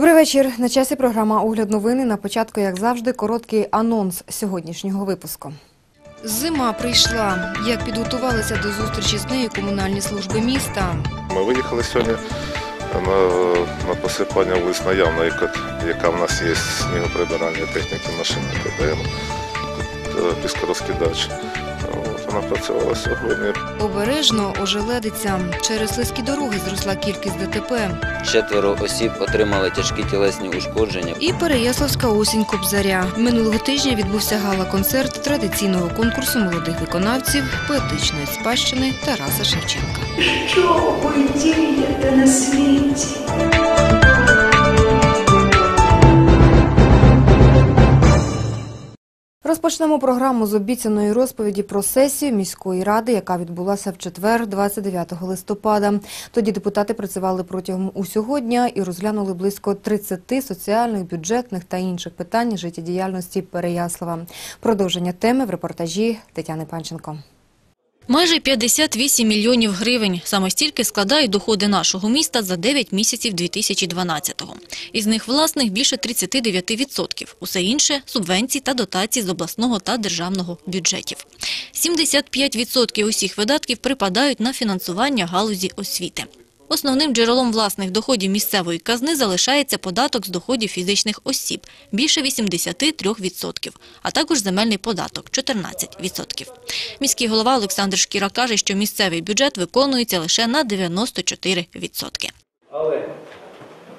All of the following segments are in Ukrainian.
Добрий вечір. На часі програма Огляд новини. На початку, як завжди, короткий анонс сьогоднішнього випуску. Зима прийшла. Як підготувалися до зустрічі з нею комунальні служби міста? Ми виїхали сьогодні на, на посипання вулиць наявно, яка, яка в нас є снігоприбиральні техніки машини, КДМ, е, піскорозкидач. Вона працювала сьогодні. Обережно ожеледиться. Через слизькі дороги зросла кількість ДТП. Четверо осіб отримали тяжкі тілесні ушкодження. І Переяславська осінь Кобзаря. Минулого тижня відбувся гала-концерт традиційного конкурсу молодих виконавців поетичної спадщини Тараса Шевченка. Що ви дієте на світі? Розпочнемо програму з обіцяної розповіді про сесію міської ради, яка відбулася в четвер, 29 листопада. Тоді депутати працювали протягом усього дня і розглянули близько 30 соціальних, бюджетних та інших питань життєдіяльності Переяслава. Продовження теми в репортажі Тетяни Панченко. Майже 58 мільйонів гривень. Саме стільки складають доходи нашого міста за 9 місяців 2012-го. Із них власних більше 39%. Усе інше – субвенції та дотації з обласного та державного бюджетів. 75% усіх видатків припадають на фінансування галузі освіти. Основним джерелом власних доходів місцевої казни залишається податок з доходів фізичних осіб – більше 83%, а також земельний податок – 14%. Міський голова Олександр Шкіра каже, що місцевий бюджет виконується лише на 94%. Але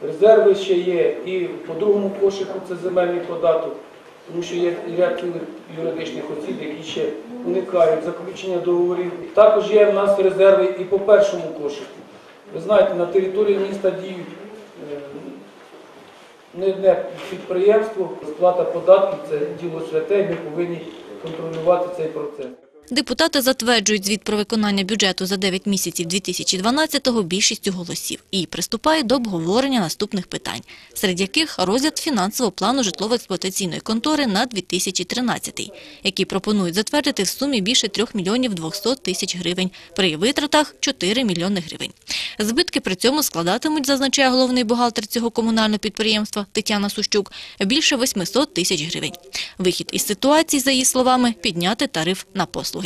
резерви ще є і по другому кошику це земельний податок, тому що є ряд юридичних осіб, які ще уникають заключення договорів. Також є в нас резерви і по першому кошику. Ви знаєте, на території міста діють е, не одне підприємство, сплата податків це діло святе, і ми повинні контролювати цей процес. Депутати затверджують звіт про виконання бюджету за 9 місяців 2012-го більшістю голосів і приступають до обговорення наступних питань, серед яких розгляд фінансового плану житлово-експлуатаційної контори на 2013, який пропонують затвердити в сумі більше 3 мільйонів 200 тисяч гривень, при витратах 4 мільйони гривень. Збитки при цьому складатимуть, зазначає головний бухгалтер цього комунального підприємства Тетяна Сущук, більше 800 тисяч гривень. Вихід із ситуації, за її словами, підняти тариф на послуги.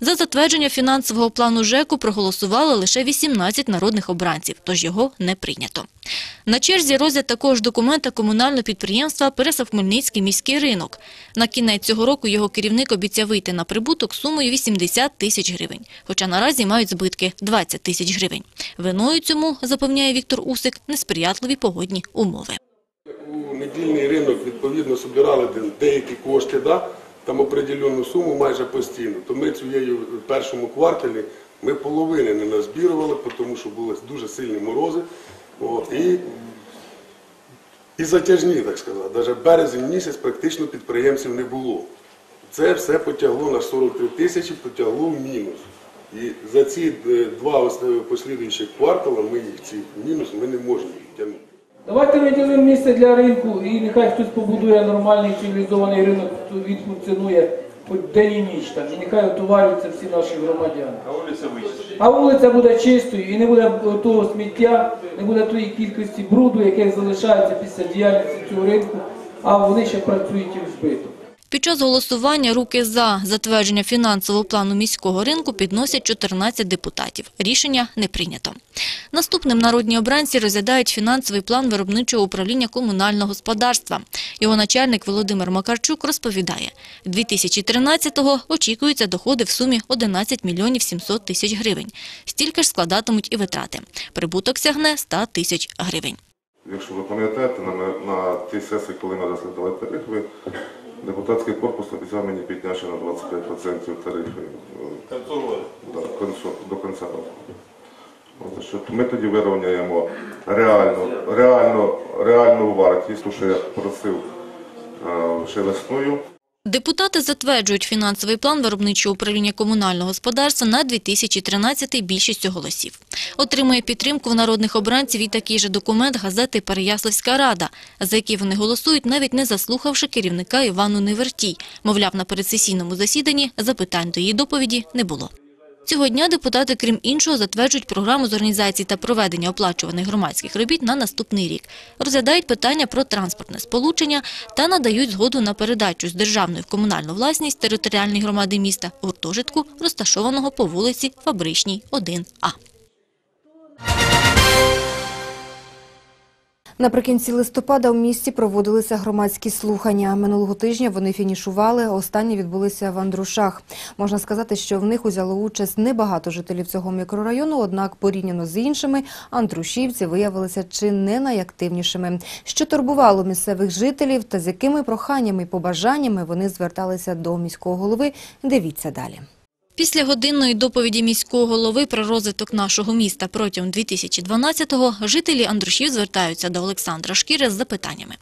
За затвердження фінансового плану ЖЕКу проголосували лише 18 народних обранців, тож його не прийнято. На черзі розгляд такого ж документа комунального підприємства Пересав-Хмельницький міський ринок. На кінець цього року його керівник обіцяв вийти на прибуток сумою 80 тисяч гривень, хоча наразі мають збитки 20 тисяч гривень. Виною цьому, запевняє Віктор Усик, несприятливі погодні умови. У недільний ринок відповідно збирали деякі кошти, да, там определену суму майже постійно. То ми цією в першому кварталі ми половини не назбірували, тому що були дуже сильні морози. От, і, і затяжні, так сказати. Навіть березень місяць практично підприємців не було. Це все потягло на 43 тисячі, потягло в мінус. І за ці е, два ос- послідуючих квартала ми їх ці мінус ми не можемо тягнути. Давайте виділимо місце для ринку і нехай хтось побудує нормальний цивілізований ринок, він функціонує хоч день і ніч там, і нехай отоварюються всі наші громадяни. А вулиця вичистить. А вулиця буде чистою і не буде того сміття, не буде тої кількості бруду, яке залишається після діяльності цього ринку, а вони ще працюють і в збиток. Під час голосування руки за затвердження фінансового плану міського ринку підносять 14 депутатів. Рішення не прийнято. Наступним народні обранці розглядають фінансовий план виробничого управління комунального господарства. Його начальник Володимир Макарчук розповідає, 2013-го очікуються доходи в сумі 11 мільйонів 700 тисяч гривень. Стільки ж складатимуть і витрати. Прибуток сягне 100 тисяч гривень. Якщо ви пам'ятаєте, на, на тій сесії, коли ми розглядали тарифи, депутатський корпус обіцяв мені підняти на 25% тарифи. Да, концу- до кінця року. От, що ми тоді вирівняємо реальну, реальну, реальну вартість, тому що я просив е, ще весною. Депутати затверджують фінансовий план виробничого управління комунального господарства на 2013 більшістю голосів. Отримує підтримку в народних обранців і такий же документ газети «Переяславська рада», за який вони голосують, навіть не заслухавши керівника Івану Невертій. Мовляв, на передсесійному засіданні запитань до її доповіді не було. Цього дня депутати, крім іншого, затверджують програму з організації та проведення оплачуваних громадських робіт на наступний рік. Розглядають питання про транспортне сполучення та надають згоду на передачу з державної в комунальну власність територіальної громади міста гуртожитку, розташованого по вулиці Фабричній, 1А. Наприкінці листопада у місті проводилися громадські слухання. Минулого тижня вони фінішували. Останні відбулися в Андрушах. Можна сказати, що в них узяло участь небагато жителів цього мікрорайону, однак порівняно з іншими андрушівці виявилися чи не найактивнішими. Що турбувало місцевих жителів та з якими проханнями і побажаннями вони зверталися до міського голови, дивіться далі. Після годинної доповіді міського голови про розвиток нашого міста протягом 2012-го жителі Андрушів звертаються до Олександра Шкіри з запитаннями.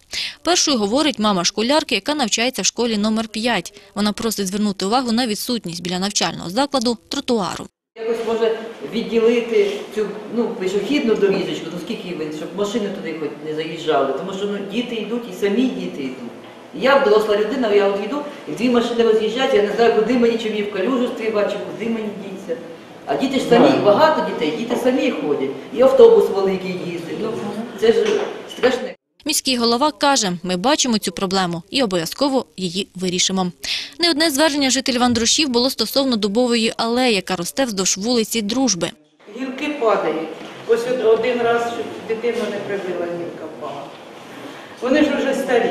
Першою говорить мама школярки, яка навчається в школі номер 5. Вона просить звернути увагу на відсутність біля навчального закладу тротуару. Якось може відділити цю ну, пішохідну доріжечку, ну скільки він, щоб машини туди хоч не заїжджали. Тому що ну, діти йдуть і самі діти йдуть. Я доросла людина, я от йду, і дві машини роз'їжджають, я не знаю, куди мені, чи мені в калюжу стрибати, чи куди мені діться. А діти ж самі, багато дітей, діти самі ходять. І автобус великий їздить. Ну, це ж страшне. Міський голова каже, ми бачимо цю проблему і обов'язково її вирішимо. Не одне звернення жителів Андрушів було стосовно дубової алеї, яка росте вздовж вулиці Дружби. Гілки падають. Ось один раз, щоб дитину не прибила, гілка впала. Вони ж вже старі.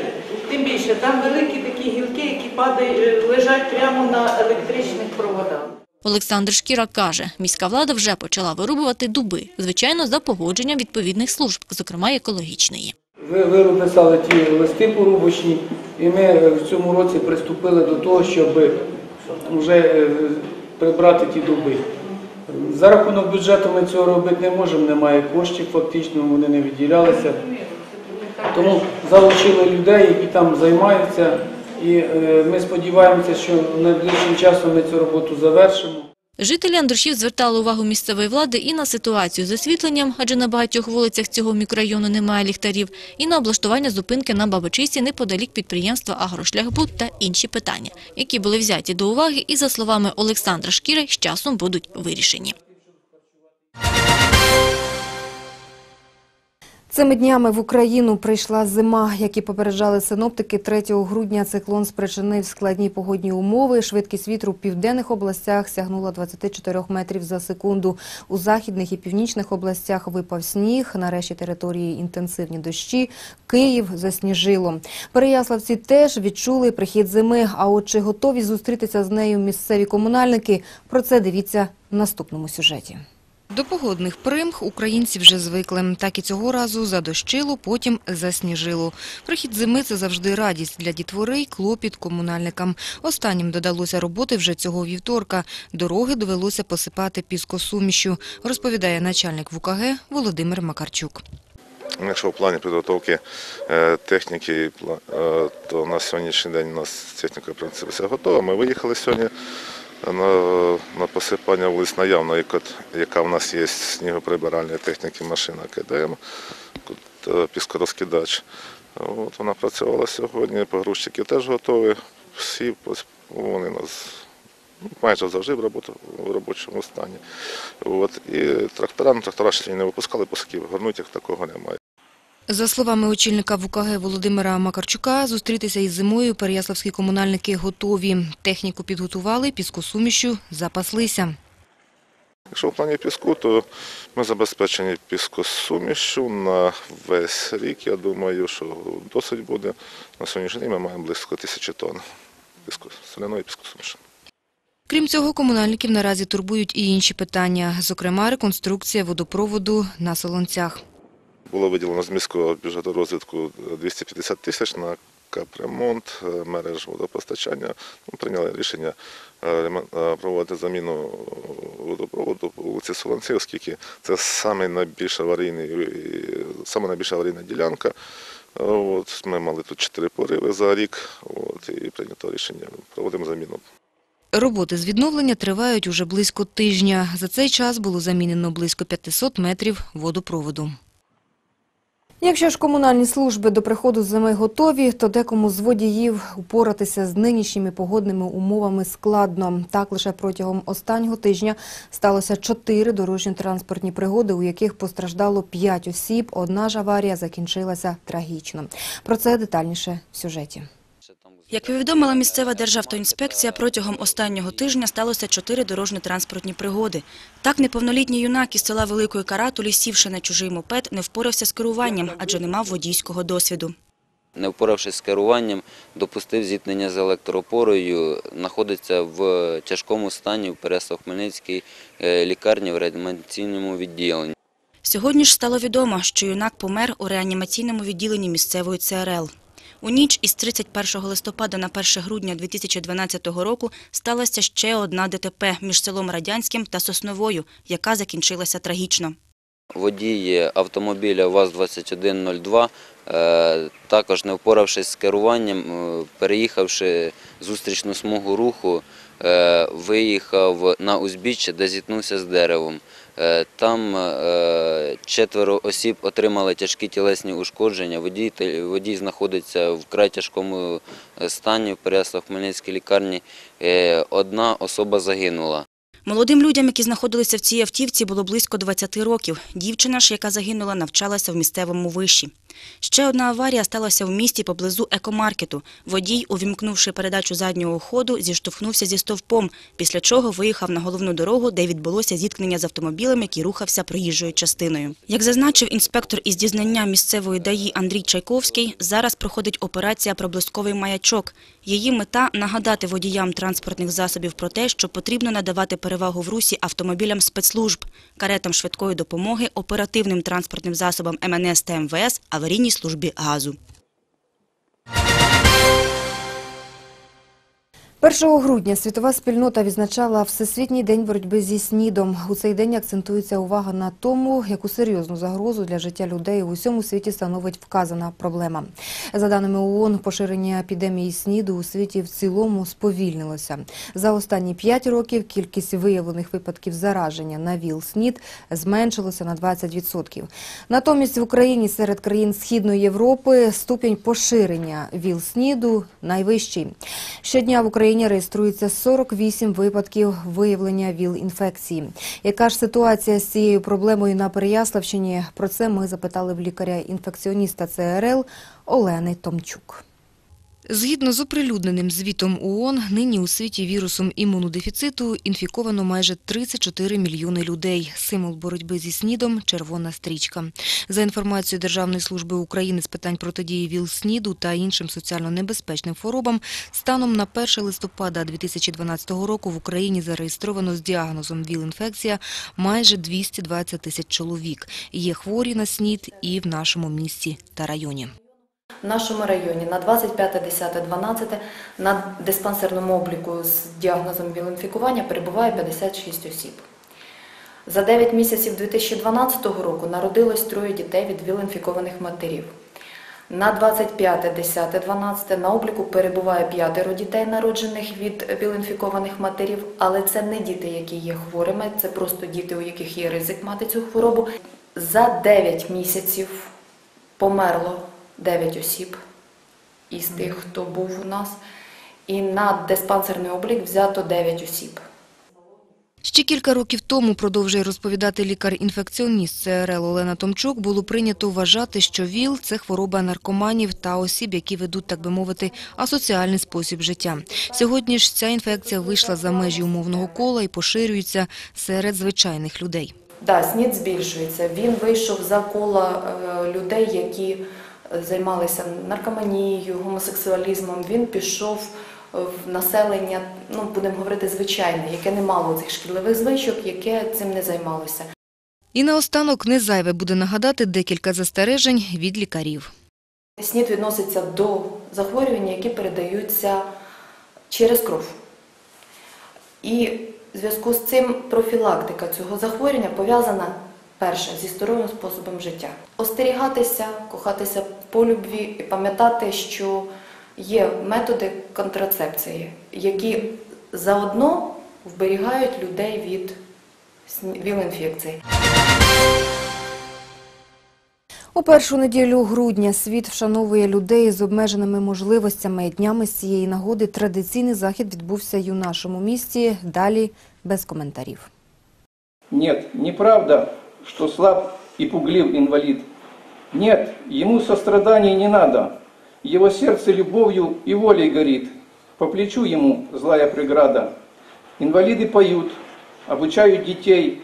Тим більше, там великі такі гілки, які падають, е, лежать прямо на електричних проводах. Олександр Шкіра каже, міська влада вже почала вирубувати дуби, звичайно, за погодженням відповідних служб, зокрема екологічної. Ви, ви написали ті листи порубочні, і ми е, в цьому році приступили до того, щоб вже е, прибрати ті дуби. За рахунок бюджету ми цього робити не можемо, немає коштів, фактично вони не виділялися. Тому залучили людей, які там займаються, і е, ми сподіваємося, що найближчим часом ми цю роботу завершимо. Жителі Андрушів звертали увагу місцевої влади і на ситуацію з освітленням, адже на багатьох вулицях цього мікрорайону немає ліхтарів, і на облаштування зупинки на Бабичисі неподалік підприємства «Агрошляхбуд» та інші питання, які були взяті до уваги і, за словами Олександра Шкіри, з часом будуть вирішені. Цими днями в Україну прийшла зима. Як і попереджали синоптики, 3 грудня циклон спричинив складні погодні умови. Швидкість вітру в південних областях сягнула 24 метрів за секунду. У західних і північних областях випав сніг. На решті території інтенсивні дощі. Київ засніжило. Переяславці теж відчули прихід зими. А от чи готові зустрітися з нею місцеві комунальники? Про це дивіться в наступному сюжеті. До погодних примх українці вже звикли. Так і цього разу задощило, потім засніжило. Прихід зими – це завжди радість для дітвори й клопіт комунальникам. Останнім додалося роботи вже цього вівторка. Дороги довелося посипати піскосумішю, розповідає начальник ВУКГ Володимир Макарчук. Якщо в плані підготовки е, техніки, е, то на сьогоднішній день у нас техніка в принципі все готова. Ми виїхали сьогодні на, на посипання вулиць наявно, яка, яка в нас є снігоприбиральної техніки, машина КДМ, е, піскорозкидач. От вона працювала сьогодні, погрузчики теж готові. Всі вони нас ну, майже завжди в, роботу, в робочому стані. От, і трактора, ну, трактора ще не випускали, оскільки горнуть їх такого немає. За словами очільника ВУКГ Володимира Макарчука, зустрітися із зимою переяславські комунальники готові. Техніку підготували, піскосумішю запаслися. Якщо в плані піску, то ми забезпечені піскосумішю на весь рік. Я думаю, що досить буде. На сьогоднішній день ми маємо близько тисячі тонн піску, соляної піскосуміші. Крім цього, комунальників наразі турбують і інші питання, зокрема реконструкція водопроводу на Солонцях. Було виділено з міського бюджету розвитку 250 тисяч на капремонт е, мереж водопостачання. Ми прийняли рішення е, е, проводити заміну водопроводу по вулиці Солонці, оскільки це найбільша аварійна ділянка. От, ми мали тут чотири пориви за рік, от, і прийнято рішення, проводимо заміну. Роботи з відновлення тривають уже близько тижня. За цей час було замінено близько 500 метрів водопроводу. Якщо ж комунальні служби до приходу зими готові, то декому з водіїв упоратися з нинішніми погодними умовами складно. Так лише протягом останнього тижня сталося чотири дорожньо-транспортні пригоди, у яких постраждало п'ять осіб. Одна ж аварія закінчилася трагічно. Про це детальніше в сюжеті. Як повідомила місцева державтоінспекція, протягом останнього тижня сталося чотири дорожньо-транспортні пригоди. Так, неповнолітній юнак із села Великої Каратулі, сівши на чужий мопед, не впорався з керуванням, адже не мав водійського досвіду. Не впоравшись з керуванням, допустив зіткнення з електроопорою, знаходиться в тяжкому стані в Переслав-Хмельницькій е, лікарні в реанімаційному відділенні. Сьогодні ж стало відомо, що юнак помер у реанімаційному відділенні місцевої ЦРЛ. У ніч із 31 листопада на 1 грудня 2012 року сталася ще одна ДТП між селом Радянським та Сосновою, яка закінчилася трагічно. Водій автомобіля ВАЗ-2102, е, також не впоравшись з керуванням, е, переїхавши зустрічну смугу руху, е, виїхав на узбіччя, де зіткнувся з деревом. Е, Там е, четверо осіб отримали тяжкі тілесні ушкодження. Водій, знаходиться в вкрай тяжкому е, стані в Переяслав-Хмельницькій лікарні. Одна особа загинула. Молодим людям, які знаходилися в цій автівці, було близько 20 років. Дівчина ж, яка загинула, навчалася в місцевому виші. Ще одна аварія сталася в місті поблизу екомаркету. Водій, увімкнувши передачу заднього ходу, зіштовхнувся зі стовпом, після чого виїхав на головну дорогу, де відбулося зіткнення з автомобілем, який рухався проїжджою частиною. Як зазначив інспектор із дізнання місцевої ДАІ Андрій Чайковський, зараз проходить операція «Проблисковий маячок». Її мета – нагадати водіям транспортних засобів про те, що потрібно надавати перевагу в русі автомобілям спецслужб, каретам швидкої допомоги, оперативним транспортним засобам МНС та МВС, аварійній службі газу. 1 грудня світова спільнота відзначала Всесвітній день боротьби зі СНІДом. У цей день акцентується увага на тому, яку серйозну загрозу для життя людей у усьому світі становить вказана проблема. За даними ООН, поширення епідемії СНІДу у світі в цілому сповільнилося. За останні 5 років кількість виявлених випадків зараження на ВІЛ-СНІД зменшилося на 20%. Натомість в Україні серед країн Східної Європи ступінь поширення ВІЛ-СНІДу найвищий. Щодня в Україні реєструється 48 випадків виявлення ВІЛ-інфекції. Яка ж ситуація з цією проблемою на Переяславщині? Про це ми запитали в лікаря-інфекціоніста ЦРЛ Олени Томчук. Згідно з оприлюдненим звітом ООН, нині у світі вірусом імунодефіциту інфіковано майже 34 мільйони людей. Символ боротьби зі СНІДом – червона стрічка. За інформацією Державної служби України з питань протидії ВІЛ-СНІДу та іншим соціально небезпечним хворобам, станом на 1 листопада 2012 року в Україні зареєстровано з діагнозом ВІЛ-інфекція майже 220 тисяч чоловік. Є хворі на СНІД і в нашому місті та районі. В нашому районі на 25.10.12 на диспансерному обліку з діагнозом віл-інфікування перебуває 56 осіб. За 9 місяців 2012 року народилось троє дітей від віл-інфікованих матерів. На 25.10.12 на обліку перебуває п'ятеро дітей, народжених від віл-інфікованих матерів, але це не діти, які є хворими, це просто діти, у яких є ризик мати цю хворобу. За 9 місяців померло 9 осіб із тих, хто був у нас, і на диспансерний облік взято 9 осіб. Ще кілька років тому, продовжує розповідати лікар-інфекціоніст ЦРЛ Олена Томчук, було прийнято вважати, що ВІЛ – це хвороба наркоманів та осіб, які ведуть, так би мовити, асоціальний спосіб життя. Сьогодні ж ця інфекція вийшла за межі умовного кола і поширюється серед звичайних людей. Да, СНІД збільшується. Він вийшов за кола е, людей, які займалися наркоманією, гомосексуалізмом. Він пішов в населення, ну будемо говорити, звичайне, яке не мало цих шкідливих звичок, яке цим не займалося. І наостанок не зайве буде нагадати декілька застережень від лікарів. СНІД відноситься до захворювань, які передаються через кров. І в зв'язку з цим профілактика цього захворювання пов'язана перше зі здоровим способом життя. Остерігатися, кохатися по любві і пам'ятати, що є методи контрацепції, які заодно вберігають людей від ВІЛ-інфекції. У першу неділю грудня світ вшановує людей з обмеженими можливостями. Днями з цієї нагоди традиційний захід відбувся й у нашому місті. Далі без коментарів. Нет, неправда, что слаб и пуглив инвалид. Нет, ему состраданий не надо. Его сердце любовью и волей горит. По плечу ему злая преграда. Инвалиды поют, обучают детей,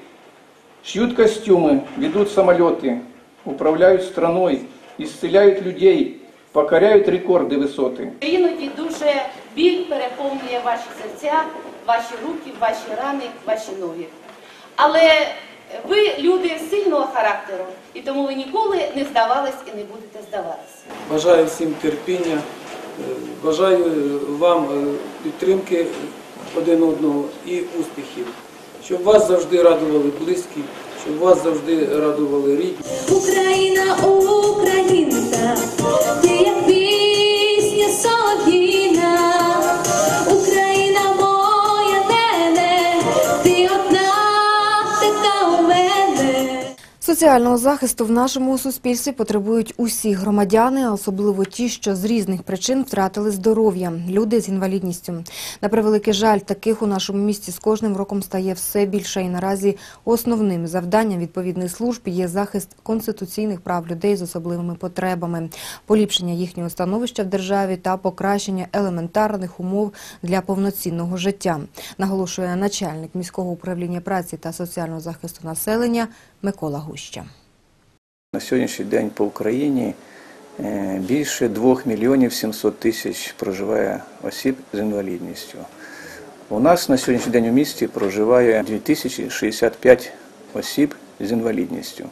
шьют костюмы, ведут самолеты, управляют страной, исцеляют людей, покоряют рекорды высоты. Іноді дуже біль переповнює ваші серця, ваші руки, ваші рани, ваші ноги. Але ви люди сильного характеру, і тому ви ніколи не здавались і не будете здаватися. Бажаю всім терпіння, е, бажаю вам е, підтримки один одного і успіхів. Щоб вас завжди радували близькі, щоб вас завжди радували рідні. Україна, Соціального захисту в нашому суспільстві потребують усі громадяни, особливо ті, що з різних причин втратили здоров'я, люди з інвалідністю. На превеликий жаль, таких у нашому місті з кожним роком стає все більше. І наразі основним завданням відповідних служб є захист конституційних прав людей з особливими потребами, поліпшення їхнього становища в державі та покращення елементарних умов для повноцінного життя, наголошує начальник міського управління праці та соціального захисту населення Микола Гуща. На сьогоднішній день по Україні е, більше 2 мільйонів 700 тисяч проживає осіб з інвалідністю. У нас на сьогоднішній день у місті проживає 2065 осіб з інвалідністю.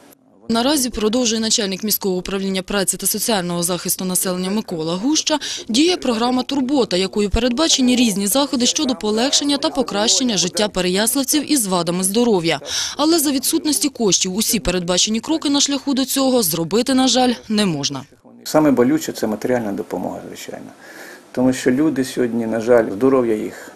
Наразі продовжує начальник міського управління праці та соціального захисту населення Микола Гуща, діє програма «Турбота», якою передбачені різні заходи щодо полегшення та покращення життя переяславців із вадами здоров'я. Але за відсутності коштів усі передбачені кроки на шляху до цього зробити, на жаль, не можна. Саме болюче це матеріальна допомога, звичайно. Тому що люди сьогодні, на жаль, здоров'я їх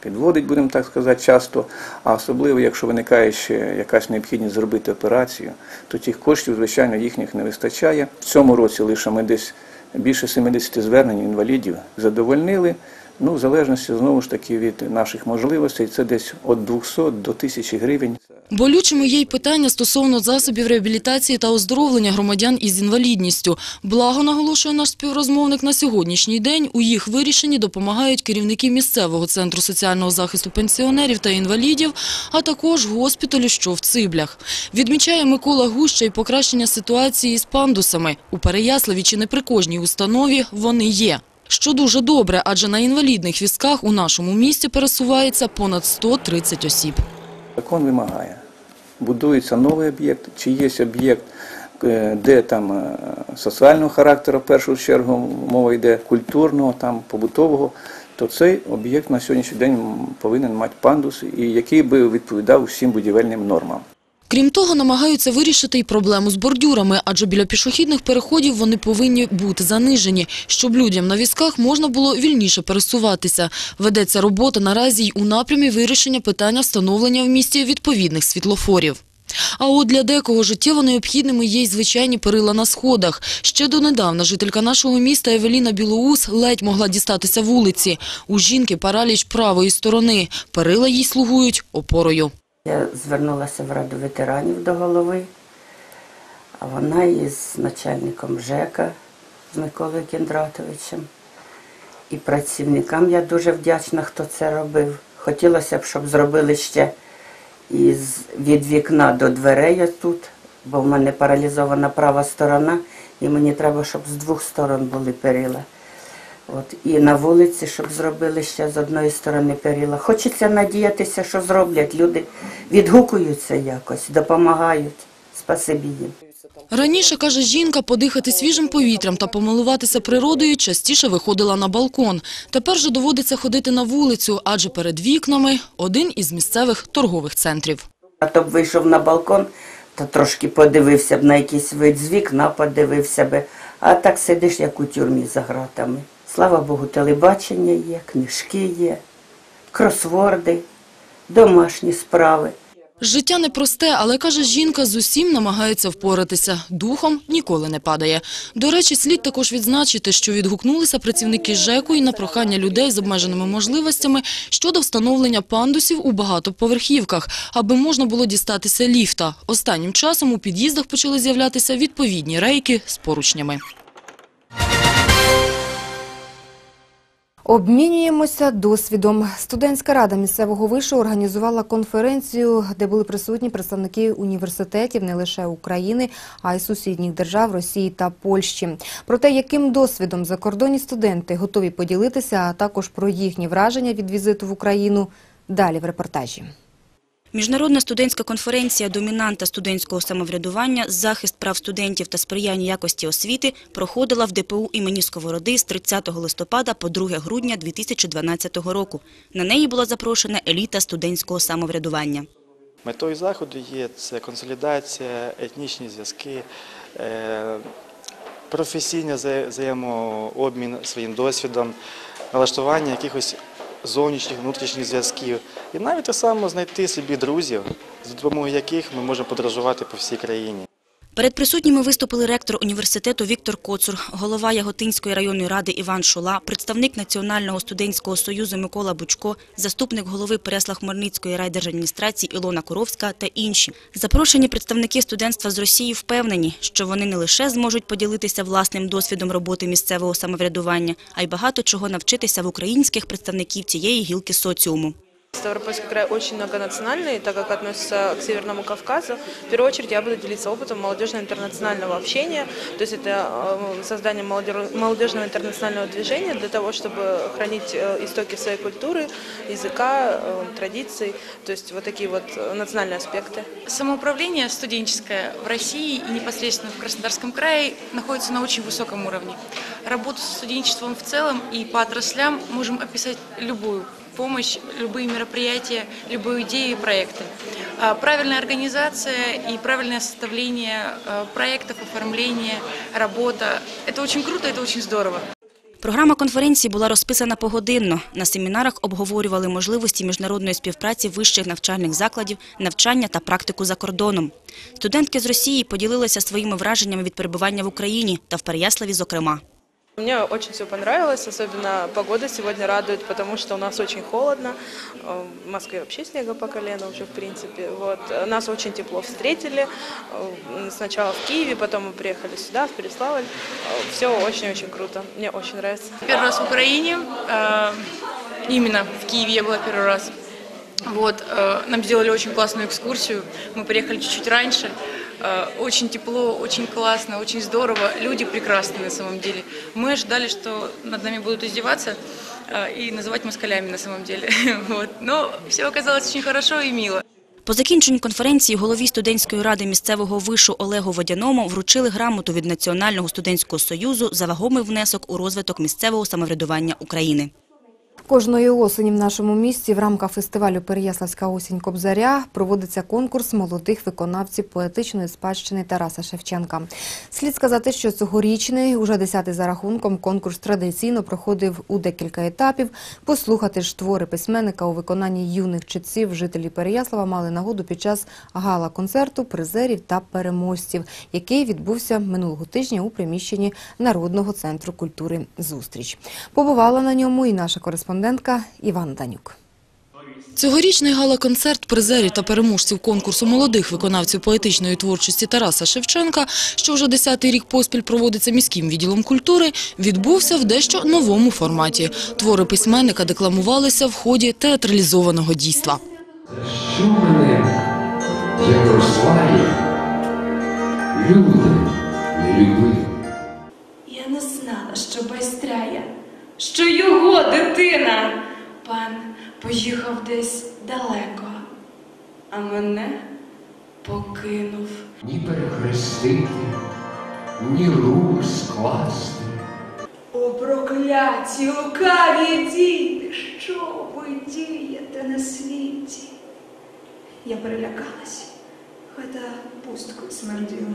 підводить, будемо так сказати, часто, а особливо, якщо виникає ще якась необхідність зробити операцію, то тих коштів, звичайно, їхніх не вистачає. В цьому році лише ми десь більше 70 звернень інвалідів задовольнили. Ну, в залежності знову ж таки від наших можливостей, це десь від 200 до 1000 гривень. Болючими є й питання стосовно засобів реабілітації та оздоровлення громадян із інвалідністю. Благо, наголошує наш співрозмовник, на сьогоднішній день у їх вирішенні допомагають керівники місцевого центру соціального захисту пенсіонерів та інвалідів, а також госпіталю, що в Циблях. Відмічає Микола Гуща й покращення ситуації з пандусами. У Переяславі чи не при кожній установі вони є. Що дуже добре, адже на інвалідних візках у нашому місті пересувається понад 130 осіб. Закон вимагає. Будується новий об'єкт, чи є об'єкт, е, де там е, соціального характеру, в першу чергу мова йде культурного, там побутового, то цей об'єкт на сьогоднішній день повинен мати пандус, який би відповідав всім будівельним нормам. Крім того, намагаються вирішити й проблему з бордюрами, адже біля пішохідних переходів вони повинні бути занижені, щоб людям на візках можна було вільніше пересуватися. Ведеться робота наразі й у напрямі вирішення питання встановлення в місті відповідних світлофорів. А от для декого життєво необхідними є й звичайні перила на сходах. Ще донедавна жителька нашого міста Евеліна Білоус ледь могла дістатися вулиці. У жінки параліч правої сторони. Перила їй слугують опорою. Я звернулася в Раду ветеранів до голови, а вона із начальником ЖЕКа з Миколою Кіндратовичем. І працівникам я дуже вдячна, хто це робив. Хотілося б, щоб зробили ще із, від вікна до дверей тут, бо в мене паралізована права сторона, і мені треба, щоб з двох сторон були перила. От, і на вулиці, щоб зробили ще з одної сторони перила. Хочеться надіятися, що зроблять. Люди відгукуються якось, допомагають. Спасибі їм. Раніше, каже жінка, подихати свіжим повітрям та помилуватися природою частіше виходила на балкон. Тепер же доводиться ходити на вулицю, адже перед вікнами один із місцевих торгових центрів. А то б вийшов на балкон, то трошки подивився б на якийсь вид з вікна, подивився би. А так сидиш, як у тюрмі за гратами. Слава Богу, телебачення є, книжки є, кросворди, домашні справи. Життя непросте, але, каже жінка, з усім намагається впоратися. Духом ніколи не падає. До речі, слід також відзначити, що відгукнулися працівники ЖЕКу і на прохання людей з обмеженими можливостями щодо встановлення пандусів у багатоповерхівках, аби можна було дістатися ліфта. Останнім часом у під'їздах почали з'являтися відповідні рейки з поручнями. Обмінюємося досвідом. Студентська рада місцевого вишу організувала конференцію, де були присутні представники університетів не лише України, а й сусідніх держав Росії та Польщі. Про те, яким досвідом закордонні студенти готові поділитися, а також про їхні враження від візиту в Україну. Далі в репортажі. Міжнародна студентська конференція «Домінанта студентського самоврядування. Захист прав студентів та сприяння якості освіти» проходила в ДПУ імені Сковороди з 30 листопада по 2 грудня 2012 року. На неї була запрошена еліта студентського самоврядування. Метою заходу є це консолідація, етнічні зв'язки, е, професійний взаємообмін своїм досвідом, налаштування якихось зовнішніх, внутрішніх зв'язків. І навіть саме знайти собі друзів, за допомогою яких ми можемо подорожувати по всій країні. Перед присутніми виступили ректор університету Віктор Коцур, голова Яготинської районної ради Іван Шула, представник Національного студентського союзу Микола Бучко, заступник голови Пересла-Хмельницької райдержадміністрації Ілона Куровська та інші. Запрошені представники студентства з Росії впевнені, що вони не лише зможуть поділитися власним досвідом роботи місцевого самоврядування, а й багато чого навчитися в українських представників цієї гілки соціуму. Ставропольский край очень многонациональный, так как относится к Северному Кавказу. В первую очередь я буду делиться опытом молодежно-интернационального общения, то есть это э, создание молодежного интернационального движения для того, чтобы хранить э, истоки своей культуры, языка, э, традиций, то есть вот такие вот национальные аспекты. Самоуправление студенческое в России и непосредственно в Краснодарском крае находится на очень высоком уровне. Работу со студенчеством в целом и по отраслям можем описать любую помощь, любые мероприятия, любые идеи и проекты. А, Правильная организация и правильное составление а, проектов, оформление, работа – это очень круто, это очень здорово. Програма конференції була розписана погодинно. На семінарах обговорювали можливості міжнародної співпраці вищих навчальних закладів, навчання та практику за кордоном. Студентки з Росії поділилися своїми враженнями від перебування в Україні та в Переяславі зокрема. Мне очень все понравилось, особенно погода сегодня радует, потому что у нас очень холодно. Э, В Москве вообще снега по колено уже, в принципе. Вот. Э, Нас очень тепло встретили. Э, Сначала в Киеве, потом мы приехали сюда, в Переславль. Все очень-очень круто. Мне очень нравится. Первый раз в Украине, э, именно в Киеве я была первый раз. Вот, э, нам сделали очень классную экскурсию, мы приехали чуть-чуть раньше. Э, Очень тепло, очень классно, очень здорово. Люди прекрасные на самом деле. Мы ожидали, что над нами будут издеваться э, и называть москалями на самом деле. Вот. Но все оказалось очень хорошо и мило. По закінченню конференції голові студентської ради місцевого вишу Олегу Водяному вручили грамоту від Національного студентського союзу за вагомий внесок у розвиток місцевого самоврядування України. Кожної осені в нашому місті в рамках фестивалю Переяславська осінь Кобзаря проводиться конкурс молодих виконавців поетичної спадщини Тараса Шевченка. Слід сказати, що цьогорічний, уже десятий за рахунком, конкурс традиційно проходив у декілька етапів. Послухати ж твори письменника у виконанні юних читців жителі Переяслава мали нагоду під час гала-концерту призерів та переможців, який відбувся минулого тижня у приміщенні Народного центру культури «Зустріч». Побувала на ньому і наша кореспондентка Іван Данюк. Цьогорічний гала-концерт призерів та переможців конкурсу молодих виконавців поетичної творчості Тараса Шевченка, що вже десятий рік поспіль проводиться міським відділом культури, відбувся в дещо новому форматі. Твори письменника декламувалися в ході театралізованого дійства. Що мене, як росла я, люди не любили. Я не знала, що байстряє, що його дитина. Пан поїхав десь далеко, а мене покинув. Ні перехрестити, ні рук скласти. О, прокляті, лукаві діти, що ви дієте на світі? Я перелякалась, хата пусткою смерділа.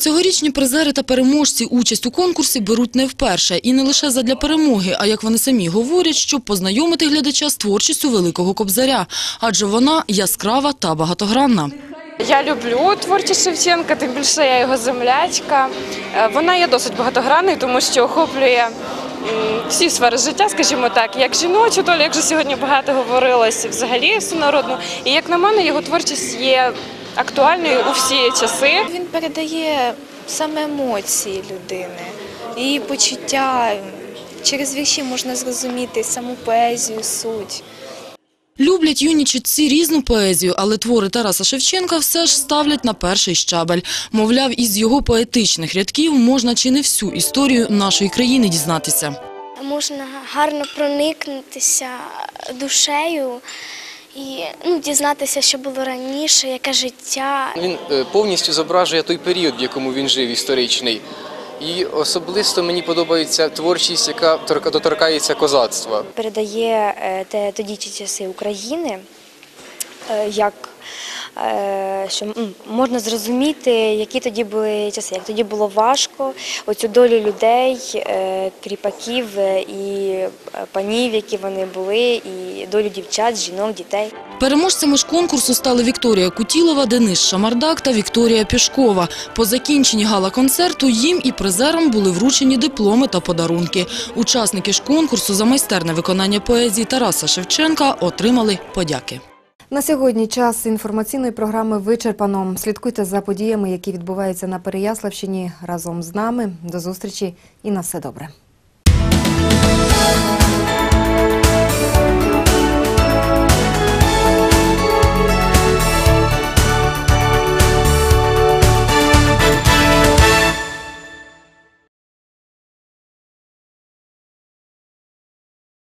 Цьогорічні призери та переможці участь у конкурсі беруть не вперше. І не лише задля перемоги, а як вони самі говорять, щоб познайомити глядача з творчістю Великого Кобзаря. Адже вона яскрава та багатогранна. Я люблю творчість Шевченка, тим більше я його землячка. Е, Вона є досить багатогранною, тому що охоплює всі сфери життя, скажімо так, як жіночу долю, як же сьогодні багато говорилось, взагалі всенародну. І як на мене, його творчість є актуальною у всі часи. Він передає саме емоції людини, її почуття. Через вірші можна зрозуміти саму поезію, суть. Люблять юні читці різну поезію, але твори Тараса Шевченка все ж ставлять на перший щабель. Мовляв, із його поетичних рядків можна чи не всю історію нашої країни дізнатися. можна гарно проникнутися душею і ну, дізнатися, що було раніше, яке життя. Він е, повністю зображує той період, в якому він жив, історичний. І особисто мені подобається творчість, яка торка- доторкається козацтва. передає е, те тодічі часи України, е, як що можна зрозуміти, які тоді були часи, як тоді було важко, оцю долю людей, е, кріпаків е, і е, панів, які вони були, і долю дівчат, жінок, дітей. Переможцями ж конкурсу стали Вікторія Кутілова, Денис Шамардак та Вікторія Пішкова. По закінченні гала-концерту їм і призерам були вручені дипломи та подарунки. Учасники ж конкурсу за майстерне виконання поезії Тараса Шевченка отримали подяки. На сьогодні час інформаційної програми вичерпано. Слідкуйте за подіями, які відбуваються на Переяславщині разом з нами. До зустрічі і на все добре.